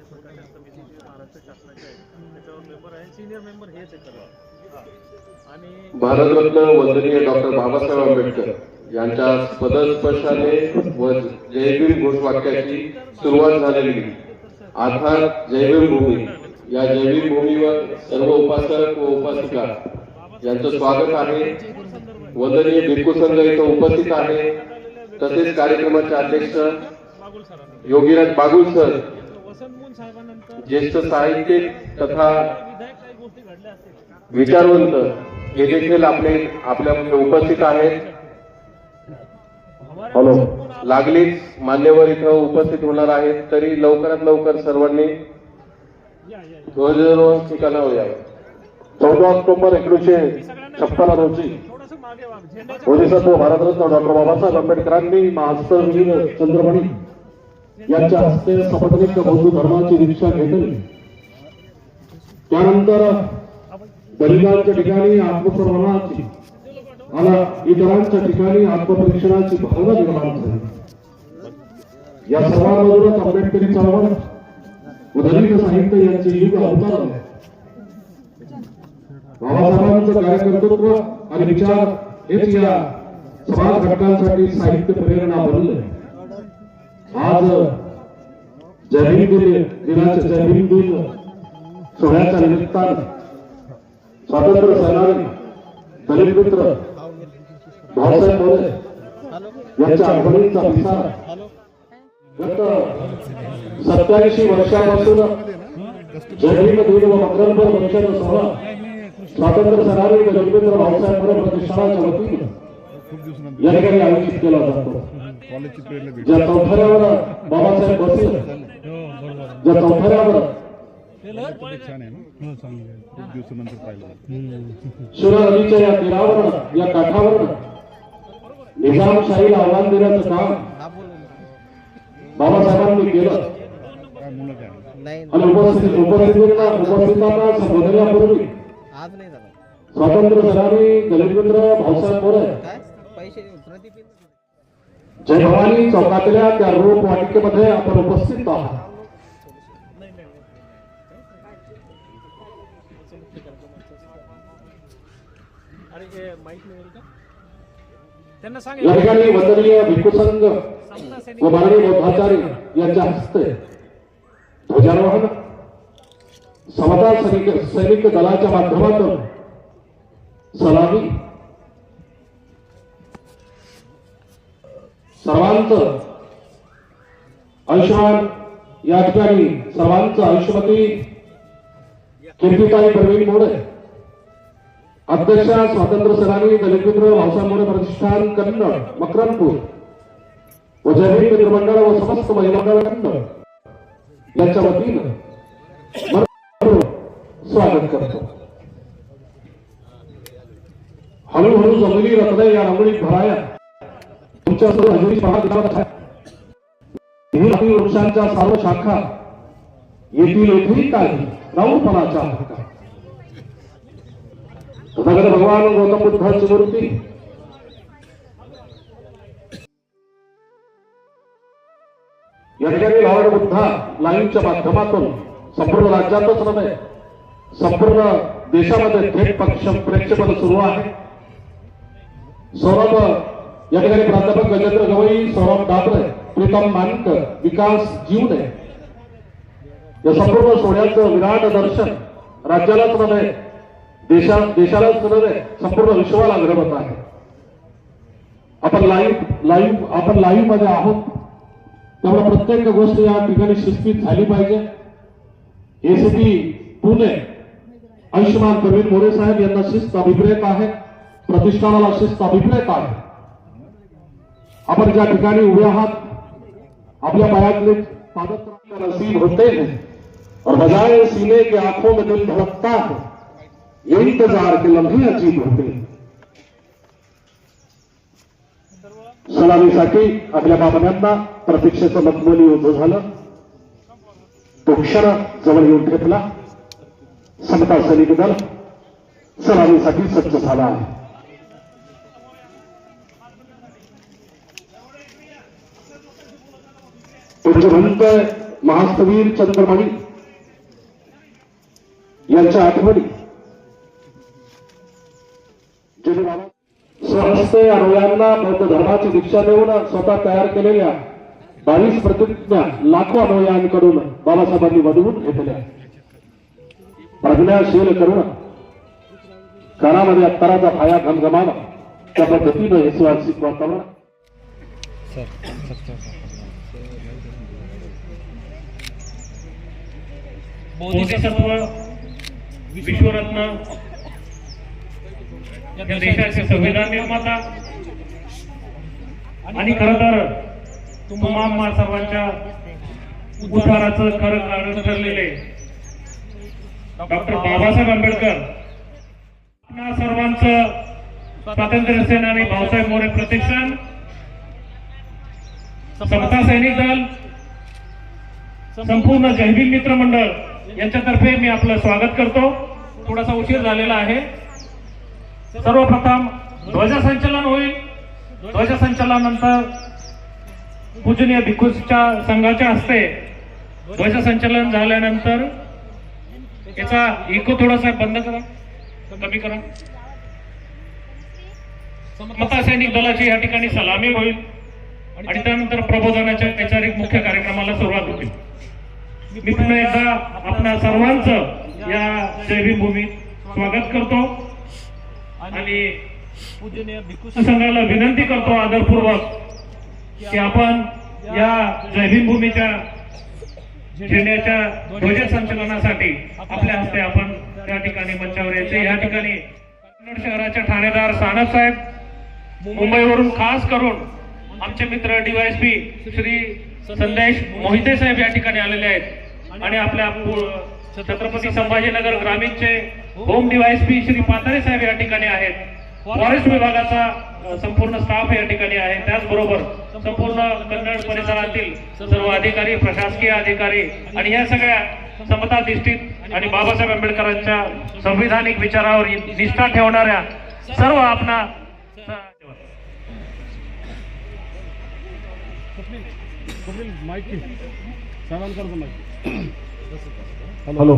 महाराष्ट्र आहे त्याच्यावर मेंबर आहे सिनियर मेंबर हेच आहे सर्व आणि भारतरत्न वंदनीय डॉक्टर बाबासाहेब आंबेडकर यांच्या पदस्पर्शाने व जयभीम घोषवाक्याची सुरुवात झालेली. आधार जैवभूमी. या जयभीम भूमीवर सर्व उपासक व उपासिका यांचं स्वागत आहे. वंदनीय भिक्खू संघ इथं उपस्थित आहे. तसेच कार्यक्रमाचे अध्यक्ष योगीराज बागुल सर ज्येष्ठ साहित्यिक तथा विचारवंत हे देखील आपले आपल्यामध्ये उपस्थित आहेत. हॅलो. लागलीच मान्यवर इथं उपस्थित होणार आहेत तरी लवकरात लवकर सर्वांनी ध्वजारोहण ठिकाणावर यावं चौदा ऑक्टोबर एकोणीसशे छप्पन रोजी. थोडंसं मागे भारतरत्न डॉक्टर बाबासाहेब आंबेडकरांनी महास्तर चंद्रमणी यांच्या हस्ते सपत्निक बौद्ध धर्माची दीक्षा घेतली. त्यानंतर बलिदानच्या ठिकाणी आत्मसन्मानाची मला इतरांच्या ठिकाणी आत्मपरीक्षणाची भावना निर्माण झाली. या सर्वांमधूनच आंबेडकरी चळवळ व साहित्य यांचे युग अवतार बाबासाहेबांचं कार्यकर्तृत्व आणि विचार हेच या समाज घटकांसाठी साहित्य प्रेरणा बनले. आज जय भीम दिन दिनाच्या जय दिन सोहळ्याच्या निमित्तानं स्वातंत्र्य सेनानी दलित मित्र भाऊसाहेब मोरे यांच्या आठवणींचा विचार गत सत्याऐंशी वर्षापासून जय भीम दिन व मकरंद पक्षाचा सोहळा स्वातंत्र्य सेनानी दलित भाऊसाहेब मोरे प्रतिष्ठानाच्या वतीने या ठिकाणी आयोजित केला जातो ज्या चौथऱ्यावर बाबासाहेब बसले ज्या चौथऱ्यावर शिवरा नदीच्या या तीरावर या काठावर निजामशाहीला आव्हान देण्याचं काम बाबासाहेबांनी केलं. आणि उपस्थित उपस्थितींना उपस्थितांना संबोधण्यापूर्वी स्वातंत्र्य सेनानी दलित मित्र भाऊसाहेब मोरे जय भवानी चौकातल्या त्या रोप वाटिकेमध्ये आपण उपस्थित आहात. त्यांना या सांगितलं ठिकाणी वंदनीय भिक्खू संघ व माननीय यांच्या हस्ते ध्वजारोहण समता सैनिक सैनिक दलाच्या माध्यमातून सलामी सर्वांचं आयुष्यमान या ठिकाणी सर्वांचं आयुष्यमती कीर्तिताई प्रवीण मोरे अध्यक्षा स्वातंत्र्य सेनानी दलित मित्र भाऊसाहेब प्रतिष्ठान कन्नड मकरनपूर व जैविक मित्रमंडळ व समस्त महिला मंडळ कन्नड. यांच्या वतीनं स्वागत करतो. हळूहळू जमली रत्न या रांगोळीत भराया. तुमच्या सर्व हजेरी पहा दिनावत वृक्षांच्या सर्व शाखा येथील येथील काही राऊळपणाच्या हक्का तथागत भगवान गौतम बुद्धांची मूर्ती. या ठिकाणी लॉर्ड बुद्धा लाईव्हच्या माध्यमातून संपूर्ण राज्यातच नव्हे संपूर्ण देशामध्ये थेट पक्ष प्रेक्षेपण सुरू आहे. सौरभ या ठिकाणी प्राध्यापक गजेंद्र गवई सौरभ डाबरे प्रीतम मानकर विकास जीवने. या संपूर्ण सोहळ्याचं विराट दर्शन राज्यालाच नव्हे संपूर्ण विश्वाला घडवत आहे. आपण लाईव्ह लाईव्ह आपण लाईव्ह मध्ये आहोत. त्यामुळे प्रत्येक गोष्ट या ठिकाणी झाली पाहिजे. एसीपी पुणे आयुष्यमान प्रवीण मोरे साहेब यांना शिस्त अभिप्रेत आहे. प्रतिष्ठानाला शिस्त अभिप्रेत आहे. आपण ज्या ठिकाणी उभे आहात पायातले पादत्र नसीब होते. हैं और बजाय सीने के आँखों में दिल धड़कता है इंतजार के लम्हे अजीब होते. सलामीसाठी आपल्या बाबन्यांना प्रतीक्षेचं मतमोली उभं झालं. तो क्षण जवळ येऊन ठेपला. समता सैनिक दल सलामीसाठी सज्ज झाला आहे. पूज्यवंत महास्तवीर चंद्रमाणी यांच्या आठवणी स्वहस्ते अनुयांना बौद्ध धर्माची दीक्षा देऊन स्वतः तयार केलेल्या बावीस प्रतिज्ञा लाखो अनुयांकडून बाबासाहेबांनी वधवून घेतल्या. प्रज्ञाशील करुण. कानामध्ये अत्तराचा फाया घमघमावा त्या पद्धतीनं हे सुवासिक वातावरण. विश्वरत्न या देशाचे संविधान निर्माता. आणि खर तर तुम्हा सर्वांच्या उद्धाराचं खरं कारण ठरलेले डॉक्टर बाबासाहेब आंबेडकर. आपल्या सर्वांचं स्वातंत्र्य सेनानी भाऊसाहेब मोरे प्रतिष्ठान. समता सैनिक दल. संपूर्ण जयभीम मित्र मंडळ. यांच्यातर्फे मी आपलं स्वागत करतो. थोडासा उशीर झालेला आहे. सर्वप्रथम ध्वजसंचलन होईल. ध्वजसंचलनानंतर पूजनीय भिक्खूच्या संघाच्या हस्ते ध्वजसंचलन झाल्यानंतर याचा इको थोडासा बंद करा. कमी करा. समता सैनिक दलाची या ठिकाणी सलामी होईल. आणि त्यानंतर प्रबोधनाच्या वैचारिक मुख्य कार्यक्रमाला सुरुवात होईल मी पुन्हा एकदा आपल्या सर्वांचं या जैविक भूमीत स्वागत करतो. आणि पूजनीय भिक्खू संघाला विनंती करतो आदरपूर्वक की आपण या जैविक भूमीच्या झेंड्याच्या ध्वज संचलनासाठी आपल्या हस्ते आपण त्या ठिकाणी मंचावर यायचे. या ठिकाणी कन्नड शहराचे ठाणेदार सानप साहेब मुंबईवरून खास करून आमचे मित्र डीवायएसपी श्री संदेश मोहिते साहेब या ठिकाणी आलेले आहेत. आणि आपल्या छत्रपती संभाजीनगर ग्रामीणचे होम डीवायएसपी श्री पातारे साहेब या ठिकाणी आहेत. फॉरेस्ट विभागाचा संपूर्ण स्टाफ या ठिकाणी आहे. त्याचबरोबर संपूर्ण कन्नड परिसरातील सर्व अधिकारी प्रशासकीय अधिकारी आणि या सगळ्या समता दिष्टीत आणि बाबासाहेब आंबेडकरांच्या संविधानिक विचारावर निष्ठा ठेवणाऱ्या सर्व आपणा हॅलो.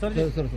Sir sir sir.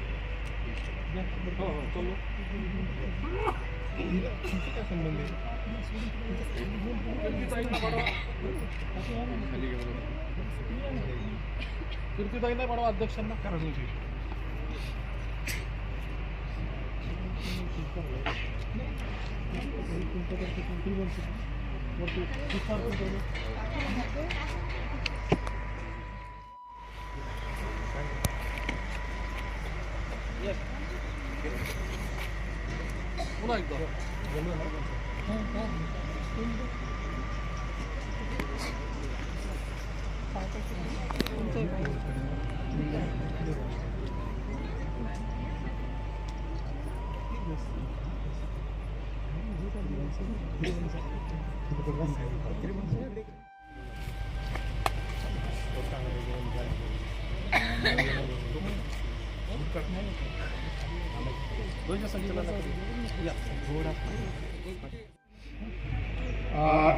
नाही पाडवा अध्यक्षांना पुन्हा एकदा 来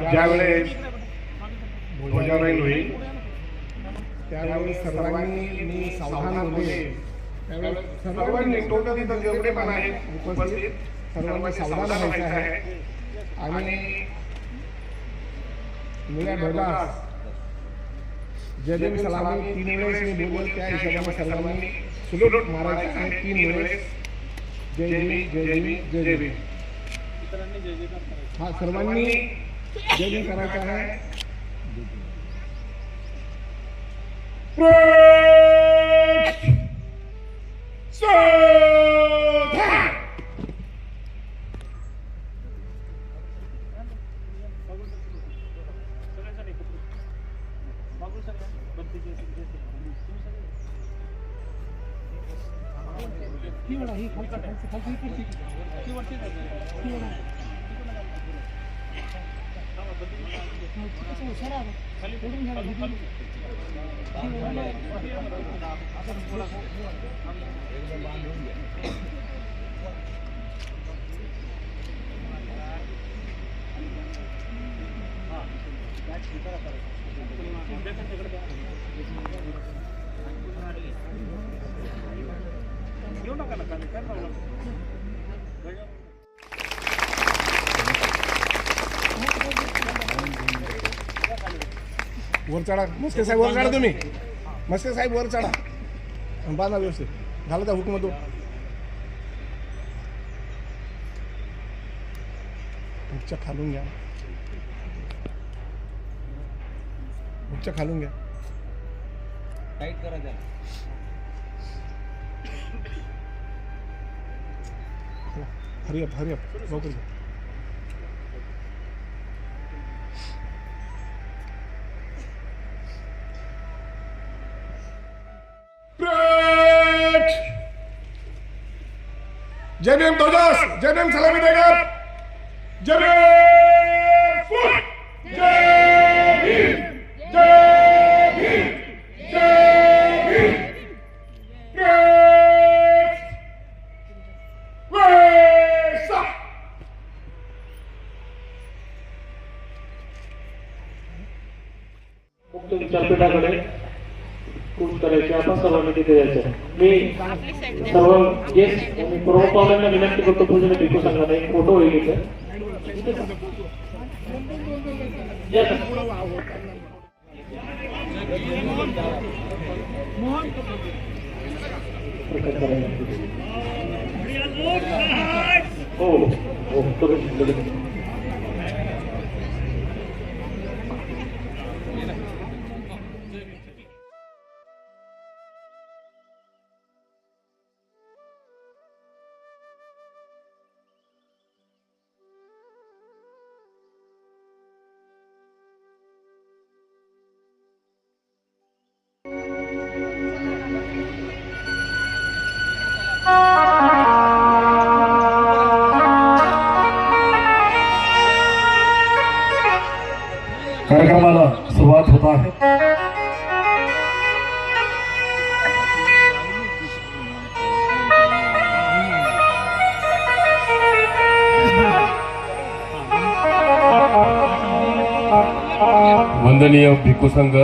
ज्यावेळेस ध्वजारोहण होईल त्यावेळेस सर्वांनी मी सावधान होते त्यावेळेस सर्वांनी टोटल इथं जेवढे पण आहेत उपस्थित सर्वांनी सावधान व्हायचं आहे. आणि मुला ध्वजास जय भीम सलामी तीन वेळेस मी बोललो त्या हिशोबाने सर्वांनी सुलूट मारायचं आहे. तीन वेळेस जय भीम जय भीम जय भीम हा सर्वांनी जय भीम करायचं आहे ती वडा ही खालचा खालची खालची इकडची ती वरती ती वडा कसं हुशार आहे खाली फोडून घ्या हा. वर चढा. मस्के साहेब वर चढा तुम्ही. मस्के साहेब वर चढा. बांधा व्यवस्थित. झालं त्या हुकमतो हुकच्या खालून घ्या. हुकच्या खालून घ्या. टाईट करा त्याला. हरी अप लवकर घ्या Break! जय भीम ध्वजास जय भीम सलामी देगा जय भीम सर्व गेस्ट आणि प्रमुख पाहुण्यांना विनंती करतो पूजन टिकू संघाने एक फोटो होईल इथे. हो हो कार्यक्रमाला सुरुवात होत आहे. वंदनीय भिक्खू संघ